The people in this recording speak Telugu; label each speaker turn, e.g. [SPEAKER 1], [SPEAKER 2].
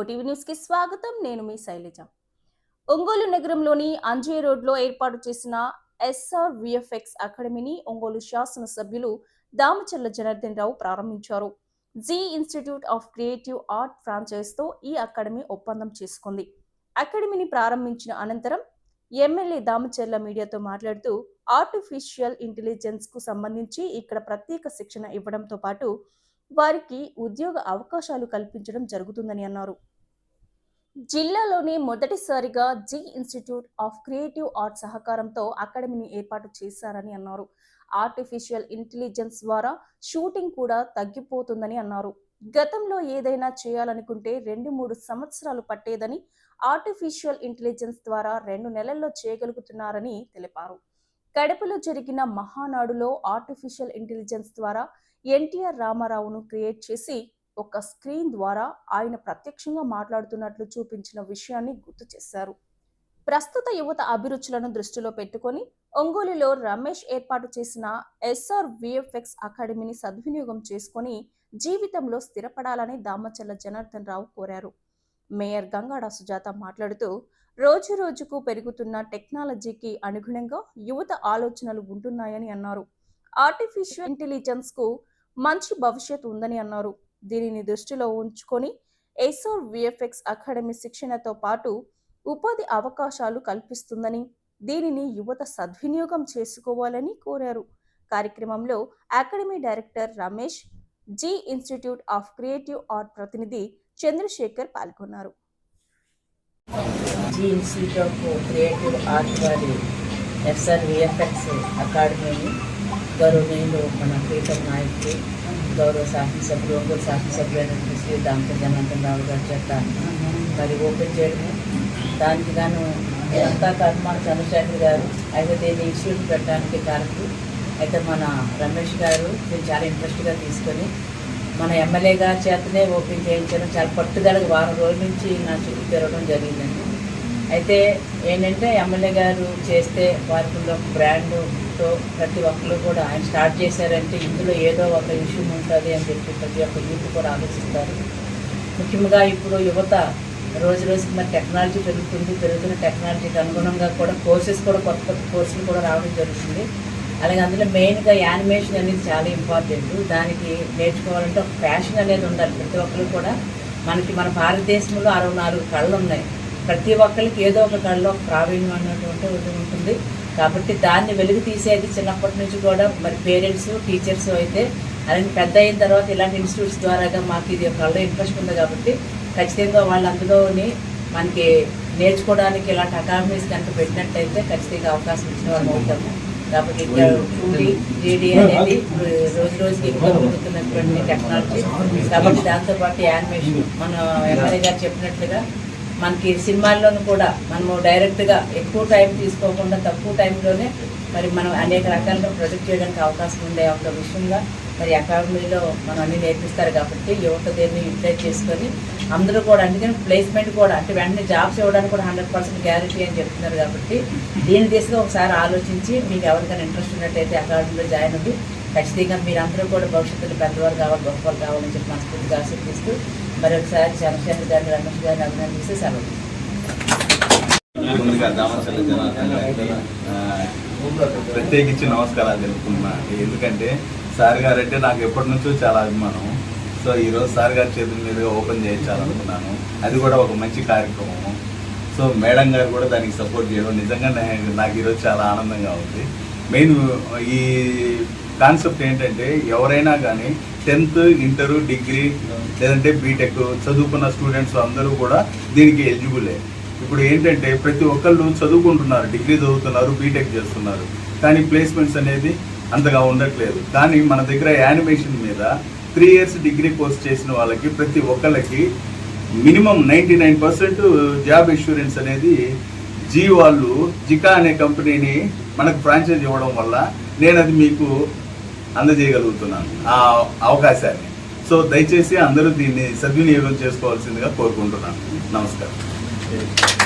[SPEAKER 1] ఓటీవీ న్యూస్కి స్వాగతం. నేను మీ శైలజ. ఒంగోలు నగరంలోని అంజే రోడ్లో ఏర్పాటు చేసిన ఎస్ఆర్ విఎఫ్ఎక్స్ అకాడమీని ఒంగోలు శాసన సభ్యులు దామచర్ల జనార్దన్ రావు ప్రారంభించారు. Zee Institute of Creative Art ఫ్రాంచైజ్తో ఈ అకాడమీ ఒప్పందం చేసుకుంది. అకాడమీని ప్రారంభించిన అనంతరం ఎమ్మెల్యే దామచర్ల మీడియాతో మాట్లాడుతూ ఆర్టిఫిషియల్ ఇంటెలిజెన్స్కు సంబంధించి ఇక్కడ ప్రత్యేక శిక్షణ ఇవ్వడంతో పాటు వారికి ఉద్యోగ అవకాశాలు కల్పించడం జరుగుతుందని అన్నారు. జిల్లాలోనే మొదటిసారిగా Zee Institute of Creative Art సహకారంతో అకాడమీని ఏర్పాటు చేశారని అన్నారు. ఆర్టిఫిషియల్ ఇంటెలిజెన్స్ ద్వారా షూటింగ్ కూడా తగ్గిపోతుందని అన్నారు. గతంలో ఏదైనా చేయాలనుకుంటే రెండు మూడు సంవత్సరాలు పట్టేదని ఆర్టిఫిషియల్ ఇంటెలిజెన్స్ ద్వారా రెండు నెలల్లో చేయగలుగుతున్నారని తెలిపారు. కడపలో జరిగిన మహానాడులో ఆర్టిఫిషియల్ ఇంటెలిజెన్స్ ద్వారా ఎన్టీఆర్ రామారావును క్రియేట్ చేసి ఒక స్క్రీన్ ద్వారా ఆయన ప్రత్యక్షంగా మాట్లాడుతున్నట్లు చూపించిన విషయాన్ని గుర్తు చేశారు. ప్రస్తుత యువత అభిరుచులను దృష్టిలో పెట్టుకొని ఒంగోలులో రమేష్ ఏర్పాటు చేసిన ఎస్ఆర్ విఎఫ్ఎక్స్ అకాడమీని సద్వినియోగం చేసుకొని జీవితంలో స్థిరపడాలని దామచల్ల జనార్దన్ రావు కోరారు. మేయర్ గంగాడ సుజాత మాట్లాడుతూ రోజు రోజుకు పెరుగుతున్న టెక్నాలజీకి అనుగుణంగా యువత ఆలోచనలు ఉంటున్నాయని అన్నారు. ఆర్టిఫిషియల్ ఇంటెలిజెన్స్కు మంచి భవిష్యత్ ఉందని అన్నారు. దీనిని దృష్టిలో ఉంచుకొని ఎస్ఆర్ విఎఫ్ఎక్స్ అకాడమీ శిక్షణతో పాటు ఉపాధి అవకాశాలు కల్పిస్తుందని దీనిని యువత సద్వినియోగం చేసుకోవాలని కోరారు. కార్యక్రమంలో academy director Ramesh Zee Institute of Creative Art ప్రతినిధి చంద్రశేఖర్ పాల్గొన్నారు.
[SPEAKER 2] Zee Institute of Creative Art వారి ఎస్ఆర్ విఎఫ్ఎక్స్ అకాడమీని గౌరవనీయులు మన ప్రీతం నాయకులు గౌరవ శాసనసభ్యులు ఒంగోలు అని శ్రీ దాంతో జనార్దన్ రావు గారి చేత మరి ఓపెన్ చేయడము. దానికి గాను అంతా కర్మాన చంద్రశేఖర్ గారు. అయితే దీన్ని ఇన్స్టిట్యూట్ పెట్టడానికి కారణం అయితే మన రమేష్ గారు దీన్ని చాలా ఇంట్రెస్ట్గా తీసుకొని మన ఎమ్మెల్యే గారి చేతనే ఓపెన్ చేయించడం చాలా పట్టుదలకు వారం రోజుల నుంచి నా చుట్టూ తిరగడం జరిగిందండి. అయితే ఏంటంటే ఎమ్మెల్యే గారు చేస్తే వారికి ఉన్న ఒక ప్రతి ఒక్కరు కూడా ఆయన స్టార్ట్ చేశారంటే ఇందులో ఏదో ఒక ఇష్యూ ఉంటుంది అని చెప్పి ప్రతి ఒక్క యూత్ కూడా ఆలోచిస్తారు. ముఖ్యంగా ఇప్పుడు యువత రోజు రోజుకి మరి టెక్నాలజీ పెరుగుతుంది పెరుగుతున్న టెక్నాలజీకి అనుగుణంగా కూడా కోర్సెస్ కూడా కొత్త కొత్త కోర్సులు కూడా రావడం జరుగుతుంది. అలాగే అందులో మెయిన్గా యానిమేషన్ అనేది చాలా ఇంపార్టెంట్. దానికి నేర్చుకోవాలంటే ఒక ప్యాషన్ అనేది ఉండాలి. ప్రతి ఒక్కరు కూడా మనకి మన భారతదేశంలో అరవై నాలుగు కళ్ళు ఉన్నాయి. ప్రతి ఒక్కరికి ఏదో ఒక కళ్ళలో ప్రావీణ్యం అన్నటువంటి ఉంటుంది. కాబట్టి దాన్ని వెలుగు తీసేది చిన్నప్పటి నుంచి కూడా. మరి పేరెంట్స్ టీచర్స్ అయితే అలాగే పెద్ద అయిన తర్వాత ఇలాంటి ఇన్స్టిట్యూట్స్ ద్వారాగా మాకు ఇది ఒక ఇంట్రెస్ట్ ఉంది కాబట్టి ఖచ్చితంగా వాళ్ళు అందులోని మనకి నేర్చుకోవడానికి ఇలాంటి అకాడమీస్ కనుక పెట్టినట్టయితే ఖచ్చితంగా అవకాశం ఇచ్చిన వాళ్ళు అవుతాము. కాబట్టి ఇక్కడ టూడీ త్రీడీ అనేది రోజు రోజుకి ఎక్కువ పెరుగుతున్నటువంటి టెక్నాలజీ కాబట్టి దాంతోపాటు యానిమేషన్ మన ఎమ్మెల్యే గారు చెప్పినట్లుగా మనకి సినిమాల్లోనూ కూడా మనము డైరెక్ట్గా ఎక్కువ టైం తీసుకోకుండా తక్కువ టైంలోనే మరి మనం అనేక రకాలుగా ప్రొజెక్ట్ చేయడానికి అవకాశం ఉండే ఒక విషయంగా మరి అకాడమీలో మనం అన్ని నేర్పిస్తారు కాబట్టి యువత దేన్ని యూటిలైజ్ చేసుకొని అందరూ కూడా అందుకని ప్లేస్మెంట్ కూడా అంటే వెంటనే జాబ్స్ ఇవ్వడానికి కూడా హండ్రెడ్ పర్సెంట్ గ్యారంటీ అని చెప్తున్నారు కాబట్టి దీని దిశగా ఒకసారి ఆలోచించి మీకు ఎవరికైనా ఇంట్రెస్ట్ ఉన్నట్టయితే అకాడమీలో జాయిన్ అవ్వి ఖచ్చితంగా మీరందరూ కూడా భవిష్యత్తులో పెద్దవారు కావాలి గొప్పవారు కావాలని చెప్పి మనస్ఫూర్తిగా ఆశీర్దిస్తూ మరొకసారి చంద్రశేఖర్ గారిని రమేష్ గారిని అభినందిస్తే సెలవు.
[SPEAKER 3] ప్రత్యేకించి నమస్కారాలు తెలుపుకున్నా ఎందుకంటే సార్ గారు అంటే నాకు ఎప్పటి నుంచో చాలా అభిమానం. సో ఈరోజు సార్ గారి చేతుల మీదుగా ఓపెన్ చేయించాలనుకున్నాను. అది కూడా ఒక మంచి కార్యక్రమం సో మేడం గారు కూడా దానికి సపోర్ట్ చేయడం నిజంగా నాకు ఈరోజు చాలా ఆనందంగా ఉంది. మెయిన్ ఈ కాన్సెప్ట్ ఏంటంటే ఎవరైనా కానీ టెన్త్ ఇంటర్ డిగ్రీ లేదంటే బీటెక్ చదువుకున్న స్టూడెంట్స్ అందరూ కూడా దీనికి ఎలిజిబులే. ఇప్పుడు ఏంటంటే ప్రతి ఒక్కళ్ళు చదువుకుంటున్నారు డిగ్రీ చదువుతున్నారు బీటెక్ చేస్తున్నారు. కానీ ప్లేస్మెంట్స్ అనేది అంతగా ఉండట్లేదు. కానీ మన దగ్గర యానిమేషన్ మీద త్రీ ఇయర్స్ డిగ్రీ కోర్స్ చేసిన వాళ్ళకి ప్రతి ఒక్కళ్ళకి minimum ninety nine percent job insurance అనేది జీ వాళ్ళు జికా అనే కంపెనీని మనకు ఫ్రాంచైజ్ ఇవ్వడం వల్ల నేను అది మీకు అందజేయగలుగుతున్నాను ఆ అవకాశాన్ని. సో దయచేసి అందరూ దీన్ని సద్వినియోగం చేసుకోవాల్సిందిగా కోరుకుంటున్నాను. నమస్కారం.